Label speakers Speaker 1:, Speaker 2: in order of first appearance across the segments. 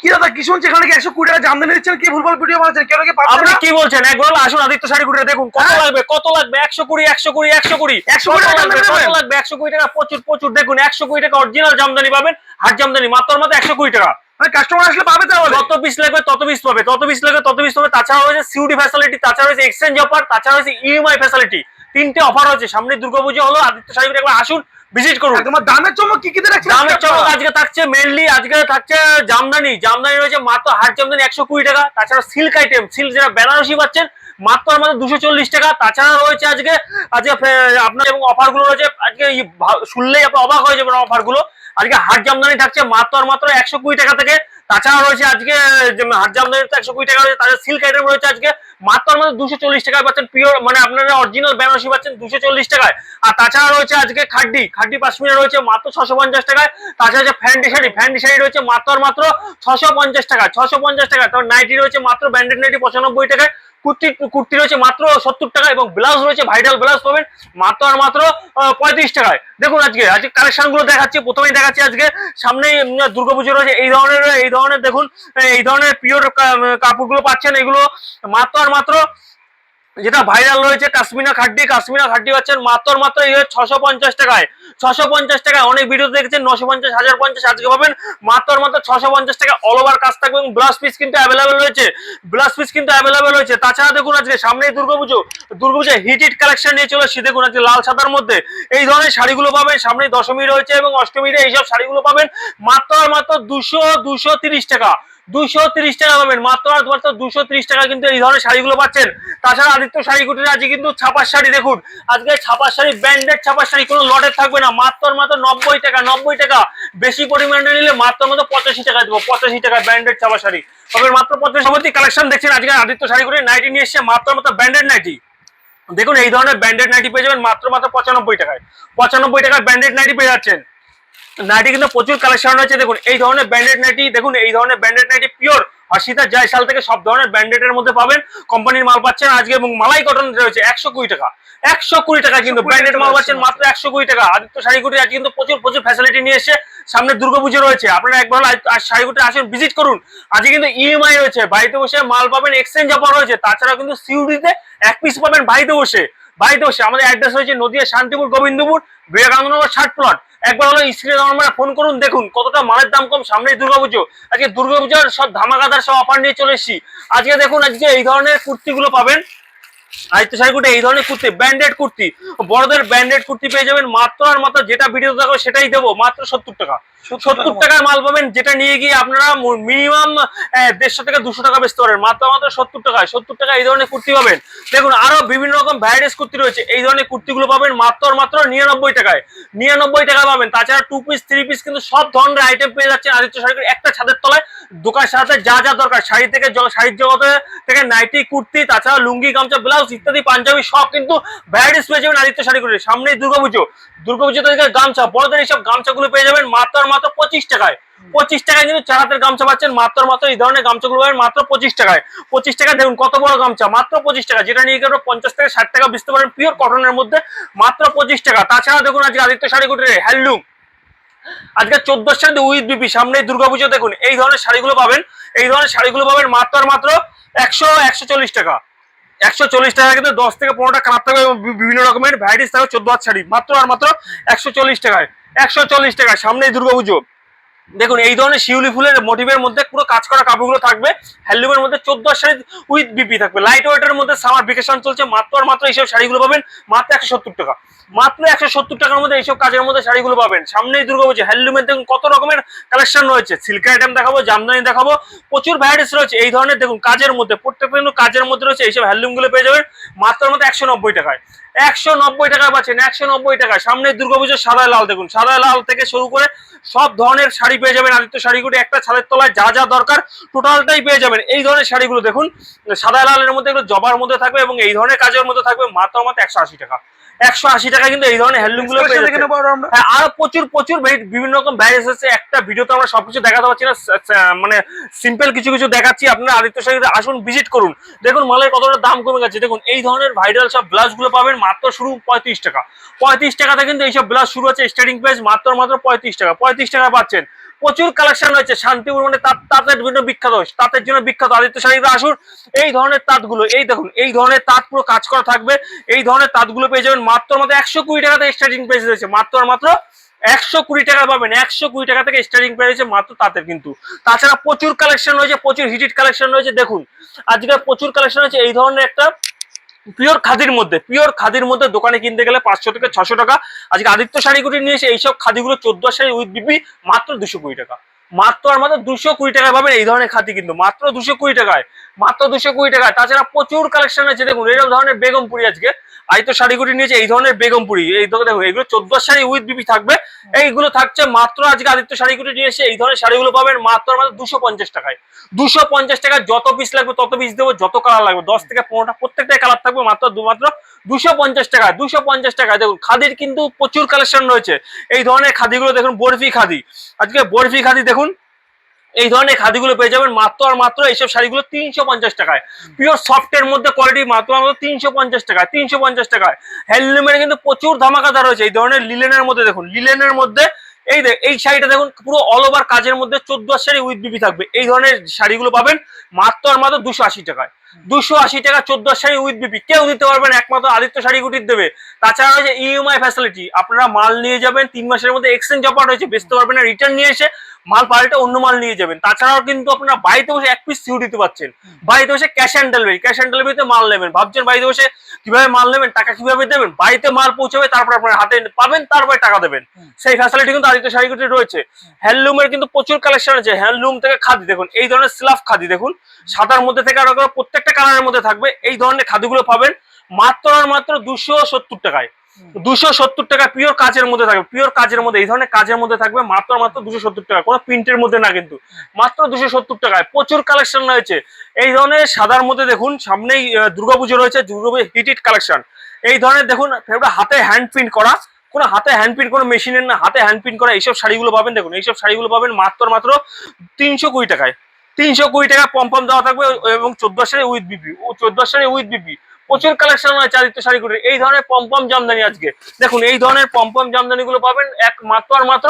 Speaker 1: কি দাদা কি শুনছি? এখানে একশো কুড়ি টাকা জামদানি দিচ্ছেন? কি ভুলভাল ভিডিও বানাচ্ছেন? কেন কি
Speaker 2: আপনি কি বলছেন? একবার আসুন আদিত্য শাড়ি কুড়ি দেখুন। কত
Speaker 1: হ্যাঁ?
Speaker 2: লাগবে? কত লাগবে? একশো কুড়ি একশো কুড়ি একশো কুড়ি।
Speaker 1: 100 কুড়ি টাকা
Speaker 2: লাগবে? কত লাগবে? একশো কুড়ি টাকা? প্রচুর প্রচুর। দেখুন একশো কুড়ি টাকা অরিজিনাল জামদানি পাবেন। হাট জামদানি মাত্র মাত্র একশো কুড়ি টাকা।
Speaker 1: কাস্টমার আসলে পাবে তাহলে?
Speaker 2: যত পিস লাগবে তত পিস পাবে তত পিস লাগবে তত পিস পাবে। তাছাড়া রয়েছে সিউডি ফ্যাসিলিটি তাছাড়া রয়েছে এক্সচেঞ্জ অফার তাছাড়া রয়েছে ইএমআই ফ্যাসিলিটি তিনটে অফার রয়েছে। সামনে দুর্গাপুজো হলো আদিত্য কুটিরে একবার আসুন ভিজিট করুন।
Speaker 1: তোমার দামের চমক কি কি দিয়ে রাখছেন
Speaker 2: দামের চমক আজকে থাকছে মেনলি আজকে থাকছে জামদানি। জামদানি রয়েছে মাত্র হাট জামদানি একশো কুড়ি টাকা। তাছাড়া সিল্ক আইটেম সিল্ক যারা বেনারসি পাচ্ছেন মাত্র আমাদের দুশো চল্লিশ টাকা। তাছাড়া রয়েছে আজকে আজকে আপনার এবং অফারগুলো রয়েছে আজকে শুনলেই আপনি অবাক হয়ে যাবেন অফারগুলো। আজকে হাট জামদানি থাকছে মাত্র মাত্র একশো কুড়ি টাকা থেকে। তাছাড়া রয়েছে আজকে হাট জামদানি একশো কুড়ি টাকা রয়েছে, তাছাড়া সিল্ক আইটেম রয়েছে আজকে মাত্র মাত্র দুশো চল্লিশ টাকায় পাচ্ছেন পিওর মানে আপনারা অরিজিনাল বেনারসি পাচ্ছেন দুশো চল্লিশ টাকায়। আর তাছাড়া রয়েছে আজকে খাড্ডি খাড্ডি পাশমিনা রয়েছে মাত্র ছশো পঞ্চাশ টাকায়। তাছাড়া যে ফ্যান্ডি শাড়ি ফ্যান্ডি শাড়ি রয়েছে মাত্র মাত্র ছশো পঞ্চাশ টাকা ছশো পঞ্চাশ টাকা তারপর নাইটি রয়েছে মাত্র ব্যান্ডেড নাইটি পঁচানব্বই টাকায়। কুর্তি কুর্তি রয়েছে মাত্র সত্তর টাকা এবং ব্লাউজ রয়েছে ভাইটাল ব্লাউজ পাবেন মাত্র আর মাত্র পঁয়ত্রিশ টাকায়। দেখুন আজকে আজকে কালেকশনগুলো দেখাচ্ছি, প্রথমেই দেখাচ্ছি আজকে সামনে দুর্গাপুজো রয়েছে, এই ধরনের এই ধরনের দেখুন, এই ধরনের পিওর কাপড়গুলো পাচ্ছেন, এগুলো মাত্র আর মাত্র যেটা ভাইরাল রয়েছে কাশ্মীরা খাড্ডি কাশ্মীরা খাড্ডি পাচ্ছেন মাত্র মাত্র এই ছশো পঞ্চাশ টাকায়। ছশো পঞ্চাশ টাকায় অনেক ভিডিও দেখেছেন, নশো পঞ্চাশ, হাজার পঞ্চাশ আজকে পাবেন। মাত্র মাত্র ছশো পঞ্চাশ টাকা অল ওভার কাজ থাকবে এবং ব্লাউজ পিস কিন্তু অ্যাভেলেবেল রয়েছে। ব্লাউজ পিস কিন্তু অ্যাভেলেবেল রয়েছে। তাছাড়া দেখুন আজকে, সামনেই Durga Puja. Durga Puja hit hit collection নিয়ে চলে এসেছি। দেখুন আজকে লাল সাদার মধ্যে। এই ধরনের শাড়িগুলো পাবেন, সামনেই দশমী রয়েছে এবং অষ্টমীতে এইসব শাড়িগুলো পাবেন। মাত্র মাত্র দুশো দুশো তিরিশ টাকা। দুশো তিরিশ টাকা পাবেন মাত্র আর মাত্র দুশো তিরিশ টাকা কিন্তু এই ধরনের শাড়িগুলো পাচ্ছেন। তাছাড়া আদিত্য শাড়ি কুটির আজকে কিন্তু ছাপার শাড়ি, দেখুন, আজকে ছাপার শাড়ি, ব্র্যান্ডেড ছাপার শাড়ি, কোনো লটের থাকবে না, মাত্র মাত্র নব্বই টাকা নব্বই টাকা। বেশি পরিমাণে নিলে মাত্র মাত্র পঁচাশি টাকা দেবো, পঁচাশি টাকা ব্র্যান্ডেড ছাপা শাড়ি। তবে মাত্র পঁচাশি কালেকশন দেখছেন, আজকে আদিত্য শাড়ি কুটির নাইটি নিয়ে এসছে, মাত্র মাত্র ব্র্যান্ডেড নাইটি দেখুন, এই ধরনের ব্র্যান্ডেড নাইটি পেয়ে যাবেন মাত্র মাত্র পঁচানব্বই টাকায়। পঁচানব্বই টাকায় ব্র্যান্ডেড নাইটি পেয়ে যাচ্ছেন। নাইটি কিন্তু প্রচুর কালেকশন রয়েছে দেখুন এই ধরনের ব্র্যান্ডেড নাইটি দেখুন এই ধরনের branded nightie pure Harshita Jaisal থেকে সব ধরনের ব্র্যান্ডেড এর মধ্যে পাবেন। কোম্পানির মাল পাচ্ছেন আজকে এবং মালাই কটন রয়েছে একশো কুড়ি টাকা। একশো কুড়ি টাকা কিন্তু
Speaker 1: 120
Speaker 2: ব্র্যান্ডেড মাল পাচ্ছেন মাত্র একশো কুড়ি টাকা। আদিত্য শাড়িগুটি আজকে কিন্তু প্রচুর প্রচুর ফ্যাসিলিটি নিয়ে এসে সামনে দুর্গাপুজো রয়েছে। আপনারা একবার আজ- আজ শাড়িগুটি আসুন ভিজিট করুন। আজকে কিন্তু ইএমআই রয়েছে। বাড়িতে বসে মাল পাবেন এক্সচেঞ্জ অফার রয়েছে। তাছাড়া কিন্তু সিউডিতে এক পিস পাবেন বাড়িতে বসে। বাড়িতে বসে। আমাদের অ্যাড্রেস রয়েছে নদিয়া শান্তিপুর গোবিন্দপুর বিবেকানন্দনগর ষাট প্লট একবার হলো স্ক্রিনে আমরা ফোন করুন, দেখুন কতটা মালের দাম কম সামনেই দুর্গাপুজো। আজকে দুর্গাপুজোর সব ধামাকাদার সব অফার নিয়ে চলে এসেছি। আজকে দেখুন, আজকে এই ধরনের কুর্তিগুলো পাবেন। আদিত্য শাড়িগুলো এই ধরনের কুর্তি, ব্র্যান্ডেড কুর্তি। বড়দের ব্র্যান্ডেড কুর্তি পেয়ে যাবেন। মাত্র আর মাত্র যেটা ভিডিও থাকবে সেটাই দেবো, মাত্র সত্তর টাকা। সত্তর টাকার মাল পাবেন যেটা নিয়ে গিয়ে আপনারা মিনিমাম দেড়শো থেকে দুশো টাকা বেচতে পারেন। মাত্র মাত্র সত্তর টাকায়। সত্তর টাকা এই ধরনের কুর্তি পাবেন। দেখুন আরও বিভিন্ন রকম ভ্যারাইটিস কুর্তি রয়েছে। এই ধরনের কুর্তিগুলো পাবেন মাত্র মাত্র নিরানব্বই টাকায়। নিরানব্বই টাকা পাবেন। তাছাড়া টু পিস থ্রি পিস কিন্তু সব ধরনের আইটেম পেয়ে যাচ্ছেন আদিত্য একটা ছাদের তলায় দোকান সাথে যা যা দরকার। শাড়ি থেকে শাড়ির জগতে থেকে নাইটি কুর্তি তাছাড়া লুঙ্গি গামছা ব্লাউজ ইত্যাদি পাঞ্জাবি সব কিন্তু ভ্যারাইটিস পেয়ে যাবেন আদিত্য শাড়ি করে সামনেই দুর্গাপুজো। দুর্গাপুজো থেকে গামছা বড়দের এইসব গামছাগুলো পেয়ে যাবেন। মাত্র মাত্র পঁচিশ টাকায়। পঁচিশ টাকায় কিন্তু চার হাতের গামছা পাচ্ছেন মাত্র মাত্র এই ধরনের গামছাগুলো পাবেন মাত্র পঁচিশ টাকায়। পঁচিশ টাকা দেখুন কত বড় গামছা মাত্র পঁচিশ টাকা যেটা নিয়ে গিয়ে পঞ্চাশ থেকে ষাট টাকা বেচতে পারেন পিওর কটনের মধ্যে মাত্র পঁচিশ টাকা। তাছাড়া দেখুন আজকে আদিত্য শাড়ি কুটিরে হ্যান্ডলুম আজকে চোদ্দ সাথে উইথ বিপি সামনে দুর্গাপুজো দেখুন এই ধরনের শাড়িগুলো পাবেন এই ধরনের শাড়িগুলো পাবেন মাত্র মাত্র একশো একশো চল্লিশ টাকা। একশো চল্লিশ টাকা কিন্তু দশ থেকে পনেরোটা কালার থাকবে এবং বিভিন্ন রকমের ভ্যারাইটিস থাকবে, চোদ্দ হাত শাড়ি। মাত্র আর মাত্র একশো চল্লিশ টাকায়। একশো চল্লিশ টাকায়, সামনেই দুর্গাপুজো। দেখুন, এই ধরনের শিউলি ফুলের মোটিভের মধ্যে পুরো কাজ করা কাপড়গুলো থাকবে। হ্যান্ডলুমের মধ্যে চোদ্দ শাড়ি উইথ বিপি থাকবে। লাইট ওয়েটের মধ্যে সামার ভেকেশন চলছে, মাত্র আর মাত্র এইসব শাড়িগুলো পাবেন, মাত্র একশো সত্তর টাকা। মাত্র একশো সত্তর টাকার মধ্যে এইসব কাজের মধ্যে শাড়িগুলো পাবেন। সামনেই দুর্গাপুজো হ্যান্ডলুমের দেখুন কত রকমের কালেকশন রয়েছে। সিল্কের আইটেম দেখাবো, জামদানি দেখাবো, প্রচুর ভ্যারাইটিস রয়েছে। এই ধরনের দেখুন, কাজের মধ্যে, প্রত্যেকটা কাজের মধ্যে রয়েছে, এইসব হ্যান্ডলুমগুলো পেয়ে যাবেন, মাত্র মাত্র একশো নব্বই টাকায়। একশো নব্বই টাকা পাচ্ছেন একশো নব্বই টাকা সামনে দুর্গাপুজোর সাদা লাল দেখুন সাদা লাল থেকে শুরু করে সব ধরনের শাড়ি পেয়ে যাবেন আদিত্য শাড়িগুলো একটা ছাদের তলায় যা যা দরকার টোটালটাই পেয়ে যাবেন। এই ধরনের শাড়িগুলো দেখুন সাদা লালের মধ্যে এগুলো জবার মধ্যে থাকবে এবং এই ধরনের কাজের মধ্যে থাকবে মাত্র মাত্র একশো আশি টাকা। একশো আশি টাকা কিন্তু এই ধরনের
Speaker 1: হ্যান্ডলুমগুলো আরও
Speaker 2: হ্যাঁ আরও প্রচুর প্রচুর বিভিন্ন রকম ভ্যারিয়েস আছে। একটা ভিডিওতে আমরা সবকিছু দেখাতে পারছি না মানে সিম্পল কিছু কিছু দেখাচ্ছি। আপনারা আদিত্য শাড়িতে আসুন ভিজিট করুন। দেখুন মালের কতটা দাম কমে গেছে। দেখুন এই ধরনের ভাইরাল সব ব্লাউজগুলো পাবেন মাত্র শুরু পঁয়ত্রিশ টাকা। পঁয়ত্রিশ টাকাতে কিন্তু এইসব ব্লাউজ শুরু হচ্ছে স্টার্টিং প্রাইস মাত্র মাত্র পঁয়ত্রিশ টাকা। পঁয়ত্রিশ টাকা পাচ্ছেন। প্রচুর কালেকশন রয়েছে। শান্তিপুর মানে তাঁত তাঁতের জন্য বিখ্যাত তাঁতের জন্য বিখ্যাত। আদিত্য শাড়িতে আসুন। এই ধরনের তাঁতগুলো, এই দেখুন, এই ধরনের তাঁত পুরো কাজ করা থাকবে। এই ধরনের তাঁতগুলো পেয়ে যাবেন মাত্র মাত্র একশো কুড়ি টাকাতে স্টার্টিং প্রাইস রয়েছে। মাত্র মাত্র একশো কুড়ি টাকা পাবেন। একশো কুড়ি টাকা থেকে স্টার্টিং প্রাইস রয়েছে মাত্র তাঁতের কিন্তু। তাছাড়া প্রচুর কালেকশন রয়েছে, প্রচুর হিটেড কালেকশন রয়েছে। দেখুন, আজকে প্রচুর কালেকশন রয়েছে। এই ধরনের একটা পিওর খাদির মধ্যে পিওর খাদির মধ্যে দোকানে কিনতে গেলে পাঁচশো থেকে ছশো টাকা। আজকে আদিত্য শাড়িগুলি নিয়ে এসে এইসব খাদিগুলো চোদ্দ শাড়ি উইথ বিপি মাত্র দুশো কুড়ি টাকা। মাত্র আর মাত্র দুশো কুড়ি টাকায় পাবেন এই ধরনের খাদি কিন্তু, মাত্র দুশো কুড়ি টাকায়, মাত্র দুশো কুড়ি টাকায়। তাছাড়া প্রচুর কালেকশন আছে, দেখুন, এরকম ধরনের বেগমপুরি আজকে। আদিত্য শাড়িগুটি নিয়েছে, এই ধরনের বেগমপুরি, এই ধরনের দেখো, এগুলো চোদ্দ শাড়ি উইথ বিপি থাকবে। এইগুলো থাকছে মাত্র আজকে আদিত্য শাড়িগুটি নিয়ে এসে এই ধরনের শাড়িগুলো পাবেন মাত্র আর মাত্র দুশো পঞ্চাশ টাকায়। দুশো পঞ্চাশ টাকা যত পিস লাগবে, তত পিস দেবো, যত কালার লাগবে, দশ থেকে পনেরোটা, প্রত্যেকটাই কালার থাকবে মাত্র মাত্র দুশো পঞ্চাশ টাকা দুশো পঞ্চাশ টাকা দেখুন, খাদির কিন্তু প্রচুর কালেকশন রয়েছে। এই ধরনের খাদিগুলো দেখুন, বরফি খাদি। আজকে বরফি খাদি দেখুন এই ধরনের খাদিগুলো পেয়ে যাবেন মাত্র আর মাত্র এইসব শাড়িগুলো তিনশো পঞ্চাশ টাকায়। পিওর সফটের মধ্যে কোয়ালিটি মাত্র মাত্র তিনশো পঞ্চাশ টাকায়, তিনশো পঞ্চাশ টাকায়। হ্যান্ডলুমের কিন্তু প্রচুর ধামাকাদার রয়েছে এই ধরনের লিলেনের মধ্যে দেখুন লিলেনের মধ্যে এই দেখ এই শাড়িটা দেখুন, পুরো অল ওভার কাজের মধ্যে চোদ্দ শাড়ি উইথ বিবি থাকবে। এই ধরনের শাড়িগুলো পাবেন মাত্র আর মাত্র দুশো আশি টাকায়। দুশো আশি টাকা চোদ্দ শাড়ি উইথ বিপি কেউ দিতে পারবেন একমাত্র আদিত্য শাড়ি কুটির দেবে। তাছাড়া রয়েছে ইএমআই ফ্যাসিলিটি আপনারা মাল নিয়ে যাবেন তিন মাসের মধ্যে এক্সচেঞ্জ অফার রয়েছে বেচতে পারবেন না রিটার্ন নিয়ে এসে মাল পাল্টে অন্য মাল নিয়ে যাবেন। তাছাড়াও কিন্তু আপনারা বাড়িতে বসে এক পিস সিউ দিতে পারছেন বাড়িতে বসে cash and delivery cash and ডেলিভারিতে মাল নেবেন। ভাবছেন বাড়িতে বসে কীভাবে মাল নেবেন টাকা কীভাবে দেবেন? বাড়িতে মাল পৌঁছাবে তারপর আপনার হাতে পাবেন তারপরে টাকা দেবেন। সেই ফ্যাসিলিটি কিন্তু আদিত্য শাড়িগুটি রয়েছে। হ্যান্ডলুমের কিন্তু প্রচুর কালেকশন আছে। হ্যান্ডলুম থেকে খাদি দেখুন এই ধরনের স্লাফ খাদি দেখুন। সাদার মধ্যে থেকে আরও করে প্রত্যেকটা কালারের মধ্যে থাকবে। এই ধরনের খাদিগুলো পাবেন মাত্র আর মাত্র দুশো সত্তর টাকায়। দুশো সত্তর টাকা পিওর কাজের মধ্যে থাকবে পিওর কাজের মধ্যে এই ধরনের কাজের মধ্যে থাকবে মাত্র মাত্র দুশো সত্তর টাকা। কোনো প্রিন্টের মধ্যে না কিন্তু। মাত্র দুশো সত্তর টাকায়। প্রচুর কালেকশন রয়েছে। এই ধরনের সাদার মধ্যে দেখুন সামনেই দুর্গাপুজো রয়েছে দুর্গাপুজো হিটিট কালেকশন এই ধরনের দেখুন হাতে হ্যান্ড প্রিন্ট করা। কোনো হাতে হ্যান্ড প্রিন্ট কোনো মেশিনের না হাতে হ্যান্ড প্রিন্ট করা এইসব শাড়িগুলো পাবেন। দেখুন এইসব শাড়িগুলো পাবেন মাত্র মাত্র তিনশো কুড়ি টাকায়। তিনশো কুড়ি টাকা পম্পম দেওয়া থাকবে এবং চোদ্দ শাড়ি উইথ বিপি চোদ্দ শাড়ি উইথ বিপি প্রচুর কালেকশন আছে আদিত্য শাড়িগুলির এই ধরনের পম্পম জামদানি আজকে। দেখুন, এই ধরনের পম্পম জামদানি গুলো পাবেন এক মাত্র আর মাত্র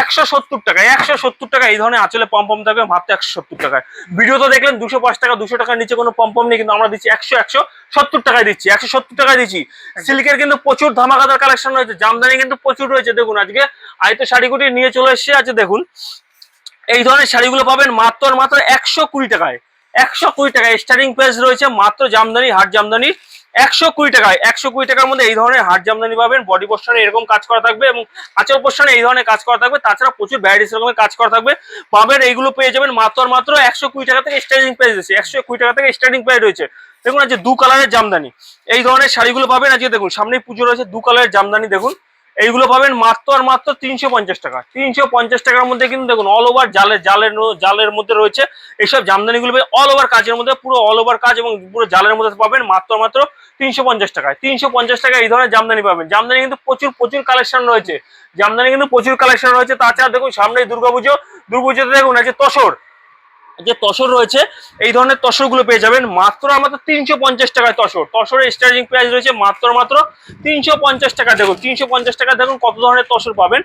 Speaker 2: একশো সত্তর টাকা একশো সত্তর টাকা এই ধরনের আঁচলে পম্পম থাকবে মাত্র একশো সত্তর টাকায়। ভিডিও তো দেখলেন দুশো পাঁচ টাকা, দুশো টাকার নিচে কোনো পম্পম নেই, কিন্তু আমরা দিচ্ছি একশো একশো সত্তর টাকায় দিচ্ছি, একশো সত্তর টাকায় দিচ্ছি। সিল্কের কিন্তু প্রচুর ধামাকাদার কালেকশন রয়েছে, জামদানি কিন্তু প্রচুর রয়েছে। দেখুন, আজকে আয়তো শাড়িগুটি নিয়ে চলে এসেছে আছে দেখুন। এই ধরনের শাড়িগুলো পাবেন মাত্র মাত্র একশো কুড়ি টাকায়। একশো কুড়ি টাকায় স্টার্টিং প্রাইস রয়েছে মাত্র জামদানি, হাট জামদানি। একশো কুড়ি টাকায়, একশো কুড়ি টাকার মধ্যে এই ধরনের হাট জামদানি পাবেন। বডি পোর্শনে এরকম কাজ করা থাকবে এবং আচল পোর্শনে এই ধরনের কাজ করা থাকবে। তাছাড়া প্রচুর ভ্যারাইটিস রকমের কাজ করা থাকবে। পাবেন এইগুলো পেয়ে যাবেন মাত্র মাত্র একশো কুড়ি টাকা থেকে স্টার্টিং প্রাইস রয়েছে। একশো কুড়ি টাকা থেকে স্টার্টিং প্রাইস রয়েছে। দেখুন আজকে দু কালারের জামদানি। এই ধরনের শাড়িগুলো পাবেন আজকে দেখুন সামনে পুজো রয়েছে দু কালারের জামদানি, দেখুন। এইগুলো পাবেন মাত্র আর মাত্র তিনশো পঞ্চাশ টাকা। তিনশো পঞ্চাশ টাকার মধ্যে কিন্তু দেখুন অল ওভার জালের জালের জালের মধ্যে রয়েছে। এইসব জামদানিগুলো অল ওভার কাজের মধ্যে পুরো অল ওভার কাজ এবং পুরো জালের মধ্যে পাবেন মাত্র মাত্র তিনশো পঞ্চাশ টাকায়। তিনশো পঞ্চাশ টাকা এই ধরনের জামদানি পাবেন। জামদানি কিন্তু প্রচুর প্রচুর কালেকশন রয়েছে। জামদানি কিন্তু প্রচুর কালেকশন রয়েছে। তাছাড়া দেখুন সামনেই দুর্গাপুজো। দুর্গাপুজোতে দেখুন আছে তসর। যে তসর রয়েছে, এই ধরনের তসরগুলো পেয়ে যাবেন। মাত্র আর মাত্র তিনশো পঞ্চাশ টাকায় তসর। তসরের স্টার্টিং প্রাইস রয়েছে মাত্র মাত্র তিনশো পঞ্চাশ টাকা। দেখুন, তিনশো পঞ্চাশ টাকা দেখুন কত ধরনের তসর পাবেন।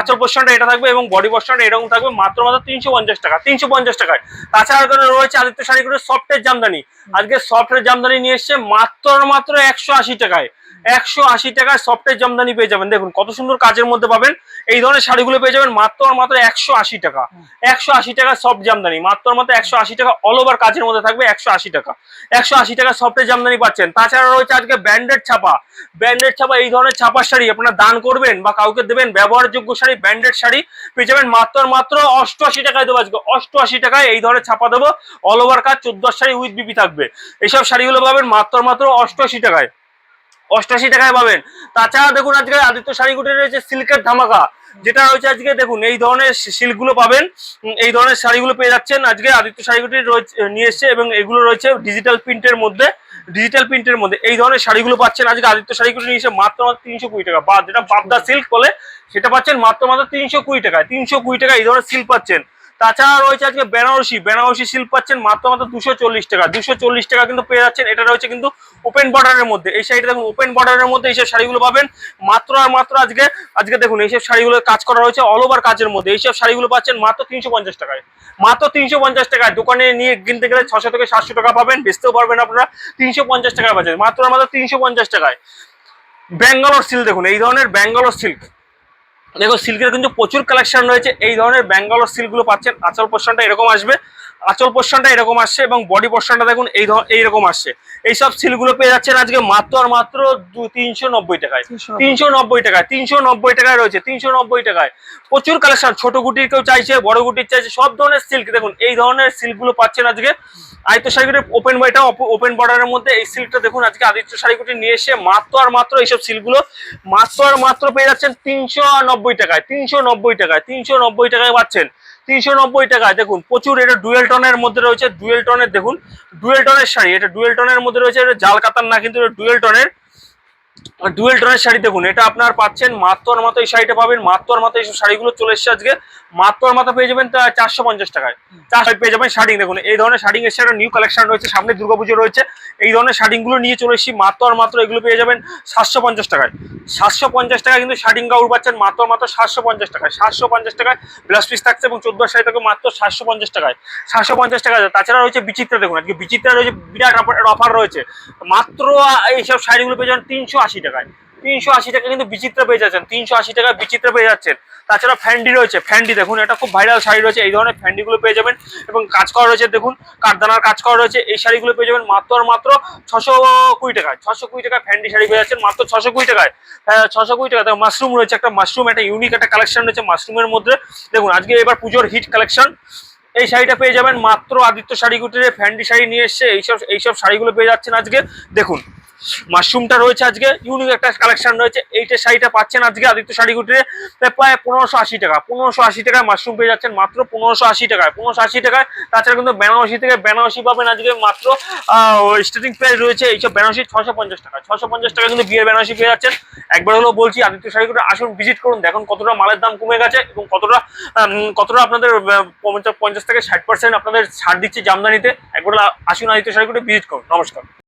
Speaker 2: আচর পোর্শনটা এটা থাকবে এবং বডি পোর্শনটা এরকম থাকবে মাত্র মাত্র তিনশো পঞ্চাশ টাকা। তিনশো পঞ্চাশ টাকায়। তাছাড়া এখানে রয়েছে আদিত্য শাড়িগুলোর সফটের জামদানি। আজকে সফটের জামদানি নিয়ে এসছে মাত্র মাত্র একশো আশি টাকায়। একশো আশি টাকায় সফটের জামদানি পেয়ে যাবেন। দেখুন, কত সুন্দর কাজের মধ্যে পাবেন। এই ধরনের শাড়িগুলো পেয়ে যাবেন মাত্র আর মাত্র একশো আশি টাকা। একশো আশি টাকা সফট জামদানি, মাত্র আর মাত্র একশো আশি টাকা অল ওভার কাজের মধ্যে থাকবে একশো আশি টাকা। একশো আশি টাকা সফটের জামদানি পাচ্ছেন। তাছাড়া রয়েছে আজকে ব্র্যান্ডেড ছাপা। ব্র্যান্ডেড ছাপা, এই ধরনের ছাপার শাড়ি আপনারা দান করবেন বা কাউকে দেবেন, ব্যবহারযোগ্য শাড়ি, ব্র্যান্ডেড শাড়ি পেয়ে যাবেন মাত্র আর মাত্র অষ্টআশি টাকায় দেবো আজকে। অষ্টআশি টাকায় এই ধরনের ছাপা দেবো। অল ওভার কাজ, চোদ্দ শাড়ি উইথ বিপি থাকবে। এইসব শাড়িগুলো পাবেন মাত্র মাত্র অষ্টআশি টাকায়। অষ্টাশি টাকায় পাবেন। তাছাড়া দেখুন আজকে আদিত্য শাড়িগুটি রয়েছে সিল্কের ধামাকা, যেটা রয়েছে আজকে দেখুন, এই ধরনের সিল্কগুলো পাবেন। এই ধরনের শাড়িগুলো পেয়ে যাচ্ছেন আজকে আদিত্য শাড়িগুটি রয়েছে নিয়ে এসছে এবং এগুলো রয়েছে ডিজিটাল প্রিন্টের মধ্যে ডিজিটাল প্রিন্টের মধ্যে। এই ধরনের শাড়িগুলো পাচ্ছেন আজকে আদিত্য শাড়িগুলো নিয়ে এসে মাত্র মাত্র তিনশো কুড়ি টাকা। বা, যেটা বাবদা সিল্ক বলে, সেটা পাচ্ছেন মাত্র মাত্র তিনশো কুড়ি টাকায়। তিনশো কুড়ি টাকা এই ধরনের সিল্ক পাচ্ছেন। তাছাড়া রয়েছে আজকে বেনারসি বেনারসি সিল্ক পাচ্ছেন মাত্র মাত্র দুশো চল্লিশ টাকা। দুশো চল্লিশ টাকা কিন্তু পেয়ে যাচ্ছেন, এটা রয়েছে কিন্তু ওপেন বর্ডারের মধ্যে। এই শাড়িটা দেখুন ওপেন বর্ডারের মধ্যে এইসব শাড়িগুলো পাবেন। মাত্র আর মাত্র আজকে আজকে দেখুন এইসব শাড়িগুলো কাজ করা রয়েছে অল ওভার কাজের মধ্যে। এইসব শাড়িগুলো পাচ্ছেন মাত্র তিনশো পঞ্চাশ টাকায়। মাত্র তিনশো পঞ্চাশ টাকায়। দোকানে নিয়ে কিনতে গেলে ছশো থেকে সাতশো টাকা পাবেন, বেচতেও পারবেন আপনারা। তিনশো পঞ্চাশ টাকায় পাচ্ছেন, মাত্র আর মাত্র তিনশো পঞ্চাশ টাকায়। ব্যাঙ্গালোর সিল্ক দেখুন, এই ধরনের ব্যাঙ্গালোর সিল্ক দেখো সিল্কের কিন্তু প্রচুর কালেকশন রয়েছে। এই ধরনের ব্যাঙ্গালোর সিল্কগুলো পাচ্ছেন। আচল পোর্শনটা এরকম আসবে। আঁচল পোর্শনটা এরকম আসছে এবং বডি পোর্শনটা দেখুন এই ধর- এইরকম আসছে। এইসব সিল্কগুলো পেয়ে যাচ্ছেন আজকে মাত্র আর মাত্র দু তিনশো নব্বই টাকায়। তিনশো নব্বই। টাকায় তিনশো নব্বই টাকায় রয়েছে তিনশো নব্বই টাকায়। প্রচুর কালেকশন ছোট গুটির কেউ চাইছে বড় গুটির চাইছে সব ধরনের সিল্ক দেখুন এই ধরনের সিল্কগুলো পাচ্ছেন আজকে। আদিত্য শাড়িগুটির ওপেন বয়টা ওপেন বর্ডারের মধ্যে এই সিল্কটা দেখুন আজকে আদিত্য শাড়িগুটি নিয়ে এসে মাত্র আর মাত্র এইসব সিল্কগুলো মাত্র আর মাত্র পেয়ে যাচ্ছেন তিনশো নব্বই টাকায় তিনশো নব্বই টাকায় তিনশো নব্বই টাকায় পাচ্ছেন। তিনশো নব্বই টাকায় দেখুন, প্রচুর এটা ডুয়েল টনের মধ্যে রয়েছে, ডুয়েল টনের, দেখুন, ডুয়েল টনের শাড়ি, এটা ডুয়েল টনের মধ্যে রয়েছে, এটা জাল কাতার না, কিন্তু ডুয়েল টনের। ডুয়েল টনের শাড়ি দেখুন, এটা আপনার পাচ্ছেন মাত্র মাত্র এই শাড়িটা পাবেন মাত্র মাত্র এইসব শাড়িগুলো চলে এসছে আজকে। মাত্র মাত্র পেয়ে যাবেন চারশো পঞ্চাশ টাকায়। চারশো পেয়ে যাবেন শাড়ি, দেখুন, এই ধরনের শাড়ি এসে একটা নিউ কালেকশন রয়েছে, সামনে দুর্গাপুজো রয়েছে। এই ধরনের শাড়িগুলো নিয়ে চলে এসেছি মাত্র মাত্র এগুলো পেয়ে যাবেন সাতশো পঞ্চাশ টাকায়। সাতশো পঞ্চাশ টাকা কিন্তু শাড়িং গাউর পাচ্ছেন মাত্র মাত্র সাতশো পঞ্চাশ টাকায়। সাতশো পঞ্চাশ টাকায় ব্লাউজ পিস থাকছে এবং চোদ্দ শাড়ি থাকবে মাত্র সাতশো পঞ্চাশ টাকায়। সাতশো পঞ্চাশ টাকা তাছাড়া রয়েছে বিচিত্রা, দেখুন, আজকে বিচিত্রা রয়েছে, বিরাট অফার রয়েছে। মাত্র এইসব শাড়িগুলো পেয়ে যাবেন তিনশো আশি টাকায় তিনশো আশি টাকা কিন্তু বিচিত্রা পেয়ে যাচ্ছেন, তিনশো আশি টাকা বিচিত্রা পেয়ে যাচ্ছেন। তাছাড়া ফ্যান্ডি রয়েছে, ফ্যান্ডি দেখুন, এটা খুব ভাইরাল শাড়ি রয়েছে, এই ধরনের ফ্যান্ডিগুলো পেয়ে যাবেন। এবং কাজ করা রয়েছে, দেখুন কাঠদানার কাজ করা রয়েছে, এই শাড়িগুলো পেয়ে যাবেন মাত্র আর মাত্র ছশো কুড়ি টাকায়, ছশো কুড়ি টাকায় ফ্যান্ডি শাড়ি পেয়ে যাচ্ছেন মাত্র ছশো কুড়ি টাকায়। হ্যাঁ ছশো কুড়ি টাকা মাশরুম রয়েছে একটা মাশরুম একটা ইউনিক একটা কালেকশন রয়েছে মাশরুমের মধ্যে। দেখুন, আজকে এবার পুজোর হিট কালেকশন এই শাড়িটা পেয়ে যাবেন মাত্র আদিত্য শাড়ি কুটিরে ফ্যান্ডি শাড়ি নিয়ে এসছে, এইসব এইসব শাড়িগুলো পেয়ে যাচ্ছেন আজকে। দেখুন মাশরুমটা রয়েছে আজকে। ইউনিক একটা কালেকশন রয়েছে। এইটা শাড়িটা পাচ্ছেন আজকে আদিত্য শাড়ি কুটিরে প্রায় পনেরোশো আশি টাকা, পনেরোশো আশি টাকায় মাশরুম পেয়ে যাচ্ছেন। মাত্র পনেরোশো আশি টাকায়, পনেরোশো আশি টাকায়। তাছাড়া কিন্তু বেনারসি থেকে বেনারসি পাবেন আজকে মাত্র স্টার্টিং প্রাইস রয়েছে এইসব বেনারসি ছশো পঞ্চাশ টাকা। ছশো পঞ্চাশ টাকা কিন্তু বিয়ের বেনারসি পেয়ে যাচ্ছেন। একবার হলো বলছি, আদিত্য শাড়ি কুটিরে আসুন ভিজিট করুন, দেখুন কতটা মালের দাম কমে গেছে এবং কতটা কতটা আপনাদের পঞ্চাশ থেকে ষাট পার্সেন্ট আপনাদের ছাড় দিচ্ছে জামদানিতে। একবার আসুন আদিত্য শাড়ি কুটিরে ভিজিট করুন। নমস্কার।